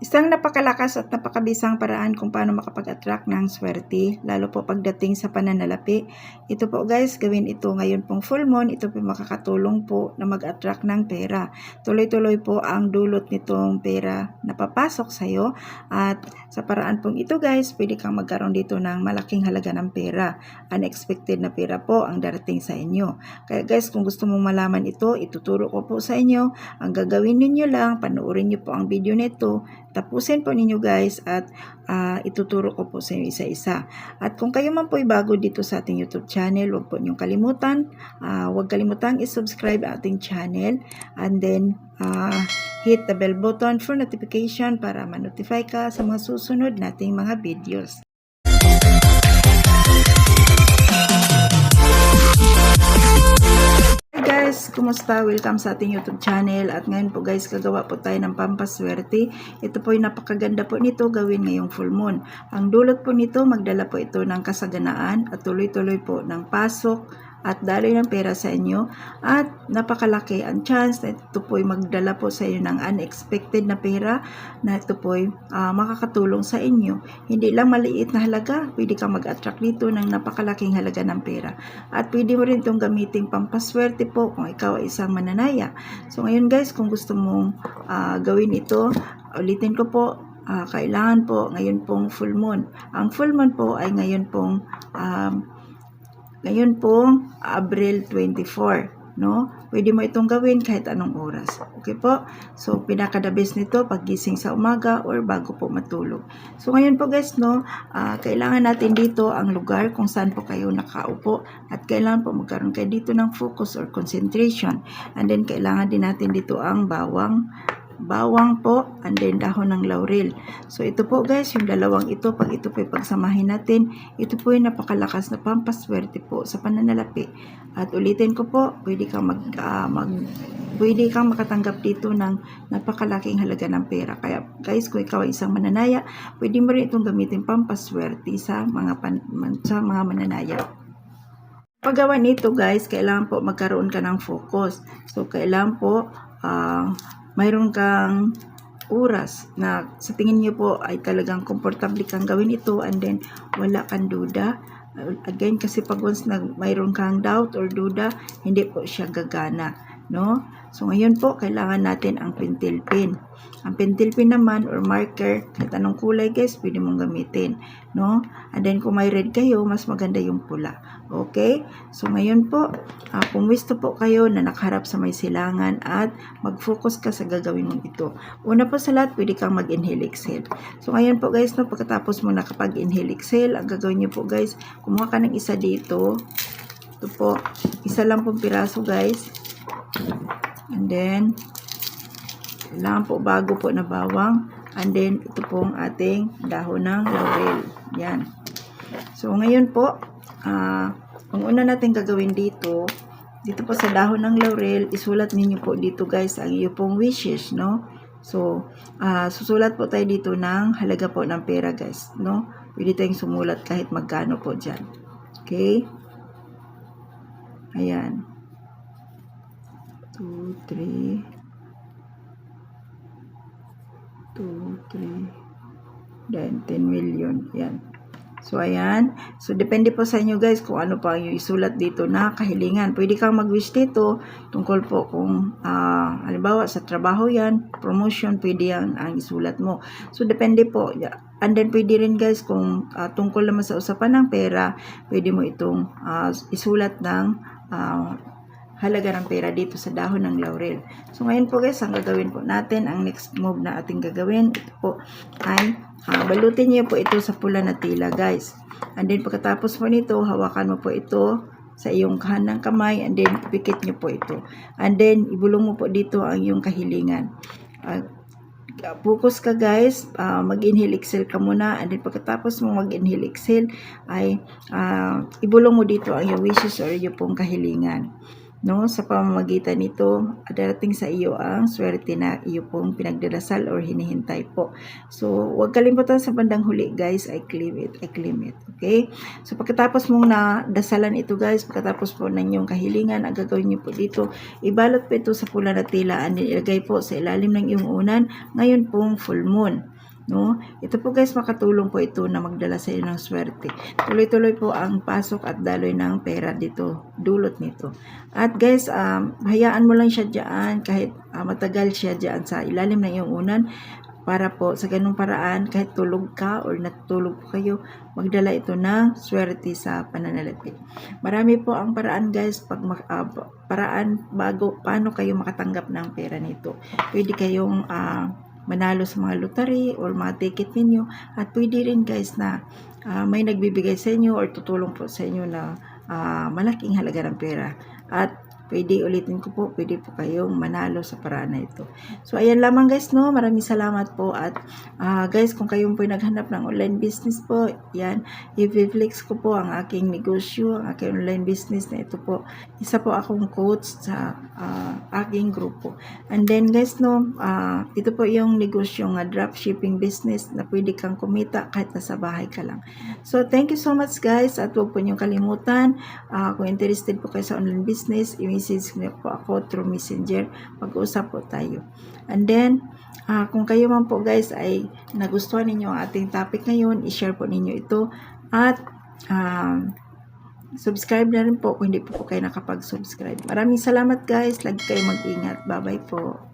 Isang napakalakas at napakabisang paraan kung paano makapag-attract ng swerte, lalo po pagdating sa pananalapi. Ito po guys, gawin ito ngayon pong full moon, ito po makakatulong po na mag-attract ng pera. Tuloy-tuloy po ang dulot nitong pera na papasok sa iyo at sa paraan pong ito guys, pwede kang magkaroon dito ng malaking halaga ng pera. Unexpected na pera po ang darating sa inyo. Kaya guys, kung gusto mong malaman ito, ituturo ko po sa inyo. Ang gagawin ninyo lang, panoorin niyo po ang video nito, tapusin po ninyo guys at ah, ituturo ko po sa inyo isa-isa. At kung kayo man po ay bago dito sa ating YouTube channel, huwag po niyong kalimutan, ah, huwag kalimutang i-subscribe ating channel and then ah, hit the bell button for notification para ma-notify ka sa mga susunod nating mga videos. Hi guys, kumusta? Welcome sa ating YouTube channel at ngayon po guys, gagawa po tayo ng pampaswerte. Ito po yung napakaganda po nito gawin ngayong full moon. Ang dulot po nito, magdala po ito ng kasaganaan at tuloy-tuloy po ng pasok at daloy ng pera sa inyo at napakalaki ang chance na ito po ay magdala po sa inyo ng unexpected na pera na ito po ay ah, makakatulong sa inyo. Hindi lang maliit na halaga, pwede kang mag-attract dito ng napakalaking halaga ng pera. At pwede mo rin itong gamitin pampaswerte po kung ikaw ay isang mananaya. So ngayon guys, kung gusto mong ah, gawin ito, ulitin ko po, ah, kailangan po ngayon pong full moon. Ang full moon po ay ngayon pong um, ngayon pong Abril 24, no? Pwede mo itong gawin kahit anong oras. Okay po? So, pinaka-the nito paggising sa umaga or bago po matulog. So, ngayon po guys, no, ah, kailangan natin dito ang lugar kung saan po kayo nakaupo at kailangan po magkaroon kayo dito ng focus or concentration. And then, kailangan din natin dito ang bawang bawang po, and then dahon ng laurel. So, ito po guys, yung dalawang ito, pag ito po ay pagsamahin natin, ito po ay napakalakas na pampaswerte po sa pananalapi. At ulitin ko po, pwede kang mag, ah, mag pwede kang makatanggap dito ng napakalaking halaga ng pera. Kaya guys, kung ikaw isang mananaya, pwede mo rin itong gamitin pampaswerte sa mga, pan, sa mga mananaya. Paggawa nito guys, kailangan po magkaroon ka ng focus. So, kailangan po ah, mayroon kang oras na sa tingin niyo po ay talagang komportable kang gawin ito and then wala kang duda. Again, kasi pag once na mayroon kang doubt or duda, hindi po siya gagana. No? So, ngayon po, kailangan natin ang pentel pen. Ang pentel pen naman or marker, kahit anong kulay guys, pwede mong gamitin. No? And then, kung may red kayo, mas maganda yung pula. Okay? So, ngayon po, kung gusto po kayo na nakaharap sa may silangan at mag-focus ka sa gagawin mong ito. Una po sa lahat, pwede kang mag-inhale exhale. So, ngayon po guys, no, pagkatapos mo nakapag-inhale exhale, ang gagawin niyo po guys, kumuha ka ng isa dito. Ito po, isa lang pong piraso guys. And then, kailangan po bago po na bawang. And then, ito pong ating dahon ng laurel. Yan. So, ngayon po, ah, ang una natin gagawin dito, dito po sa dahon ng laurel, isulat ninyo po dito guys ang iyo pong wishes, no? So, ah, susulat po tayo dito ng halaga po ng pera guys, no? Pwede tayong sumulat kahit magkano po dyan. Okay? Ayan. 2, 3, 2, 3, then 10 million. Yan. So, ayan. So, depende po sa inyo guys kung ano pa yung isulat dito na kahilingan. Pwede kang mag-wish dito tungkol po kung, ah, halimbawa, sa trabaho yan, promotion, pwede yan ang isulat mo. So, depende po. And then, pwede rin guys kung ah, tungkol naman sa usapan ng pera, pwede mo itong ah, isulat ng ah, halaga ng pera dito sa dahon ng laurel. So ngayon po guys, ang gagawin po natin, ang next move na ating gagawin, ito po ay ah, balutin niyo po ito sa pula na tila guys. And then pagkatapos po nito, hawakan mo po ito sa iyong kanang kamay and then pikit niyo po ito. And then ibulong mo po dito ang iyong kahilingan. Ah, focus ka guys, ah, mag-inhale exhale ka muna and then pagkatapos mo mag-inhale exhale ay ah, ibulong mo dito ang iyong wishes or iyong pong kahilingan. No sa pamamagitan nito darating sa iyo ang swerte na iyo pong pinagdarasal or hinihintay po. So huwag kalimutan sa bandang huli guys I claim it I claim it okay? So pagkatapos mong nadasalan ito guys pagkatapos po ng inyong kahilingan ang gagawin niyo po dito ibalot po ito sa pula na tila ilagay po sa ilalim ng iyong unan ngayon pong full moon No? Ito po guys, makatulong po ito na magdala sa iyo ng swerte. Tuloy-tuloy po ang pasok at daloy ng pera dito, dulot nito. At guys, um, hayaan mo lang siya dyan kahit ah, matagal siya dyan sa ilalim ng iyong unan para po sa ganung paraan kahit tulog ka or natutulog po kayo magdala ito ng swerte sa pananalapi. Marami po ang paraan guys pag ah, paraan bago paano kayo makatanggap ng pera nito. Pwede kayong ah, manalo sa mga lottery or mga ticket ninyo. At pwede rin guys na ah, may nagbibigay sa inyo or tutulong po sa inyo na ah, malaking halaga ng pera. At pwede ulitin ko po pwede po kayong manalo sa paraan na ito. So ayan lamang guys no? Maraming salamat po at ah, guys kung kayo po naghanap ng online business po yan i-flex ko po ang aking negosyo ang aking online business na ito po. Isa po akong coach sa ah, aking grupo. And then guys no, ah, ito po yung negosyo nga dropshipping business na pwede kang kumita kahit nasa bahay ka lang. So thank you so much guys at huwag po niyong kalimutan ah, kung interested po kayo sa online business, i-message niyo po ako through messenger, mag-usap po tayo. And then, ah, kung kayo man po guys ay nagustuhan ninyo ang ating topic ngayon, i-share po ninyo ito at ah, subscribe na rin po kung hindi po po kayo nakapag-subscribe. Maraming salamat guys. Lagi kayo mag-ingat. Bye-bye po.